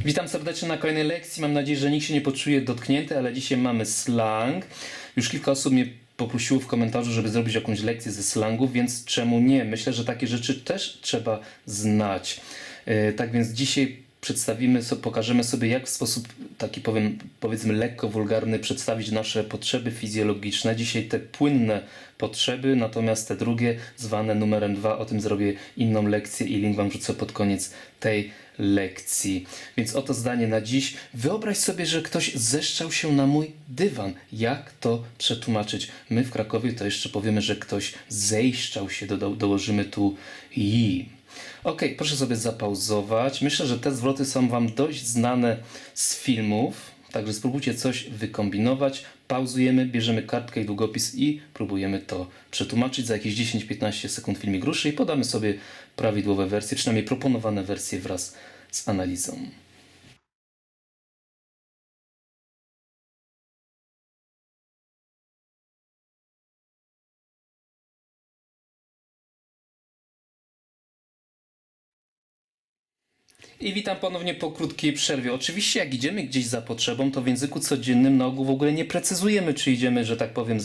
Witam serdecznie na kolejnej lekcji. Mam nadzieję, że nikt się nie poczuje dotknięty, ale dzisiaj mamy slang. Już kilka osób mnie poprosiło w komentarzu, żeby zrobić jakąś lekcję ze slangu, więc czemu nie? Myślę, że takie rzeczy też trzeba znać. E, Tak więc dzisiaj przedstawimy, pokażemy sobie, jak w sposób taki powiem, powiedzmy lekko wulgarny przedstawić nasze potrzeby fizjologiczne. Dzisiaj te płynne potrzeby, natomiast te drugie, zwane numerem dwa, o tym zrobię inną lekcję i link Wam wrzucę pod koniec tej lekcji. Więc oto zdanie na dziś. Wyobraź sobie, że ktoś zeszczał się na mój dywan. Jak to przetłumaczyć? My w Krakowie to jeszcze powiemy, że ktoś zejszczał się, do, dołożymy tu i. Ok, proszę sobie zapauzować. Myślę, że te zwroty są Wam dość znane z filmów, także spróbujcie coś wykombinować. Pauzujemy, bierzemy kartkę i długopis i próbujemy to przetłumaczyć. Za jakieś 10-15 sekund filmik ruszy i podamy sobie prawidłowe wersje, przynajmniej proponowane wersje wraz z analizą. I witam ponownie po krótkiej przerwie. Oczywiście, jak idziemy gdzieś za potrzebą, to w języku codziennym na ogół w ogóle nie precyzujemy, czy idziemy, że tak powiem,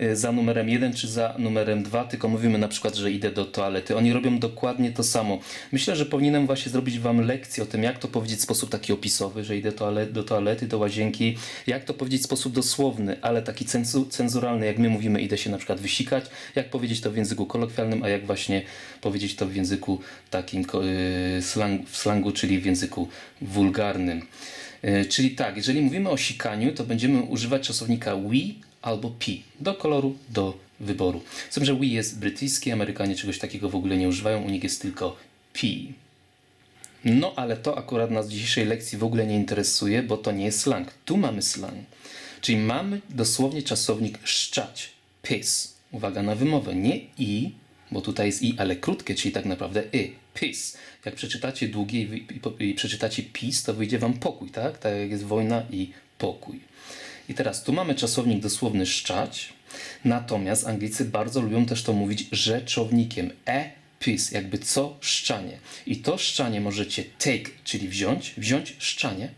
y, za numerem 1 czy za numerem 2, tylko mówimy na przykład, że idę do toalety. Oni robią dokładnie to samo. Myślę, że powinienem właśnie zrobić Wam lekcję o tym, jak to powiedzieć w sposób taki opisowy, że idę do toalety, do łazienki, jak to powiedzieć w sposób dosłowny, ale taki cenzu- cenzuralny, jak my mówimy, idę się na przykład wysikać, jak powiedzieć to w języku kolokwialnym, a jak właśnie powiedzieć to w języku takim y, w slangu, czyli w języku wulgarnym. Y, Czyli tak, jeżeli mówimy o sikaniu, to będziemy używać czasownika we albo p do koloru, do wyboru. Z tym, że we jest brytyjski, Amerykanie czegoś takiego w ogóle nie używają, u nich jest tylko p. No, ale to akurat nas w dzisiejszej lekcji w ogóle nie interesuje, bo to nie jest slang. Tu mamy slang. Czyli mamy dosłownie czasownik szczać. Piss. Uwaga na wymowę. Nie i, bo tutaj jest i, ale krótkie, czyli tak naprawdę y. Piss. Jak przeczytacie długie i, i, i przeczytacie peace, to wyjdzie wam pokój, tak? Tak jak jest wojna i pokój. I teraz tu mamy czasownik dosłowny szczać, natomiast Anglicy bardzo lubią też to mówić rzeczownikiem. E piece, jakby co szczanie. I to szczanie możecie take, czyli wziąć, wziąć szczanie,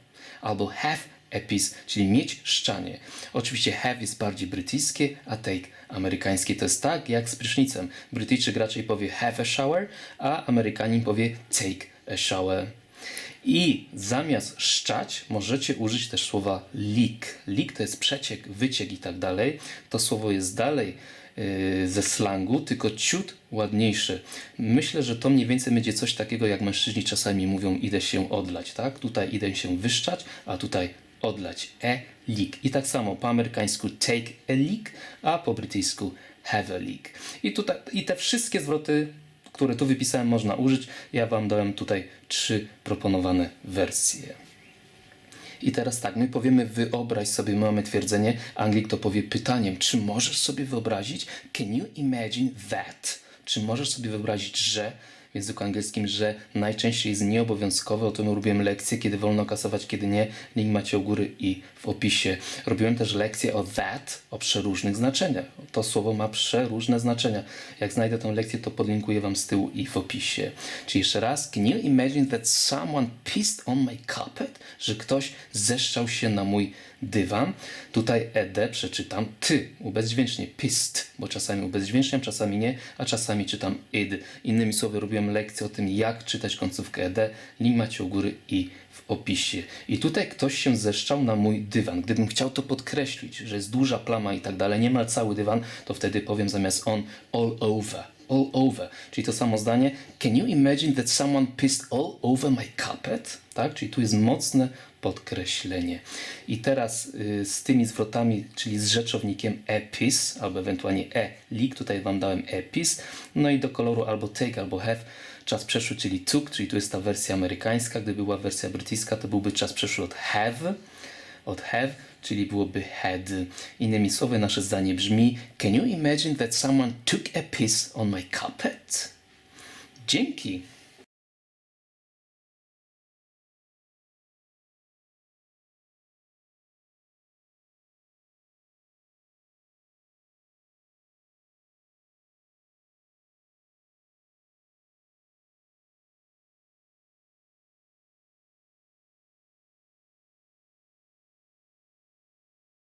albo have piece, czyli mieć szczanie. Oczywiście have jest bardziej brytyjskie, a take amerykańskie. To jest tak jak z prysznicem. Brytyjczyk raczej powie have a shower, a Amerykanin powie take a shower. I zamiast szczać możecie użyć też słowa leak. Leak to jest przeciek, wyciek i tak dalej. To słowo jest dalej yy, ze slangu, tylko ciut ładniejsze. Myślę, że to mniej więcej będzie coś takiego, jak mężczyźni czasami mówią idę się odlać, tak? Tutaj idę się wyszczać, a tutaj odlać. E leak. I tak samo po amerykańsku take a leak, a po brytyjsku have a leak. I, tutaj, i te wszystkie zwroty które tu wypisałem, można użyć. Ja Wam dałem tutaj trzy proponowane wersje. I teraz tak, my powiemy wyobraź sobie, my mamy twierdzenie, Anglik to powie pytaniem, czy możesz sobie wyobrazić, can you imagine that? Czy możesz sobie wyobrazić, że języku angielskim, że najczęściej jest nieobowiązkowe, o tym robiłem lekcje, kiedy wolno kasować, kiedy nie. Link macie u góry i w opisie. Robiłem też lekcję o that, o przeróżnych znaczeniach. To słowo ma przeróżne znaczenia. Jak znajdę tą lekcję, to podlinkuję Wam z tyłu i w opisie. Czyli jeszcze raz, can you imagine that someone pissed on my carpet? Że ktoś zeszczał się na mój dywan. Tutaj ed przeczytam ty, ubezdźwięcznie, pissed, bo czasami ubezdźwięczniam, czasami nie, a czasami czytam id. Innymi słowy, robiłem lekcję o tym, jak czytać końcówkę ed. Link macie u góry i w opisie. I tutaj ktoś się zeszczał na mój dywan. Gdybym chciał to podkreślić, że jest duża plama i tak dalej, niemal cały dywan, to wtedy powiem zamiast on all over. All over, czyli to samo zdanie. Can you imagine that someone pissed all over my carpet? Tak, czyli tu jest mocne podkreślenie. I teraz y, z tymi zwrotami, czyli z rzeczownikiem epis, albo ewentualnie e-lik, tutaj Wam dałem epis, no i do koloru albo take, albo have, czas przeszły, czyli took, czyli tu jest ta wersja amerykańska, gdyby była wersja brytyjska, to byłby czas przeszły od have, od have, czyli byłoby had. Innymi słowy, nasze zdanie brzmi Can you imagine that someone took a piss on my carpet? Dzięki!